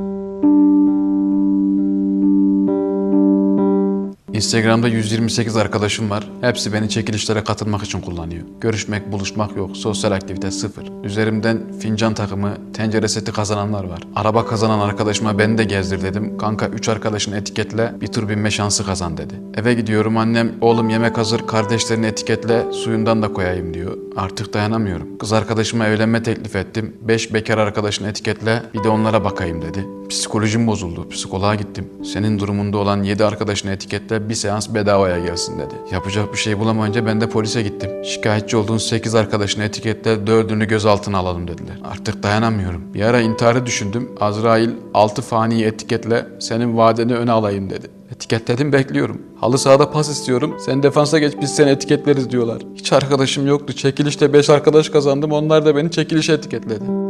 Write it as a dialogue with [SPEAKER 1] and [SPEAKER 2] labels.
[SPEAKER 1] Música Instagram'da 128 arkadaşım var. Hepsi beni çekilişlere katılmak için kullanıyor. Görüşmek, buluşmak yok. Sosyal aktivite sıfır. Üzerimden fincan takımı, tencere seti kazananlar var. Araba kazanan arkadaşıma beni de gezdir dedim. Kanka 3 arkadaşını etiketle bir tur binme şansı kazan dedi. Eve gidiyorum annem oğlum yemek hazır kardeşlerini etiketle suyundan da koyayım diyor. Artık dayanamıyorum. Kız arkadaşıma evlenme teklif ettim. 5 bekar arkadaşını etiketle bir de onlara bakayım dedi. Psikolojim bozuldu. Psikoloğa gittim. Senin durumunda olan 7 arkadaşını etiketle bir seans bedavaya gelsin dedi. Yapacak bir şey bulamayınca ben de polise gittim. Şikayetçi olduğun 8 arkadaşını etiketle 4'ünü gözaltına alalım dediler. Artık dayanamıyorum. Bir ara intiharı düşündüm. Azrail 6 faniyi etiketle senin vadeni öne alayım dedi. Etiketledim bekliyorum. Halı sahada pas istiyorum. Sen defansa geç biz seni etiketleriz diyorlar. Hiç arkadaşım yoktu. Çekilişte 5 arkadaş kazandım. Onlar da beni çekilişe etiketledi.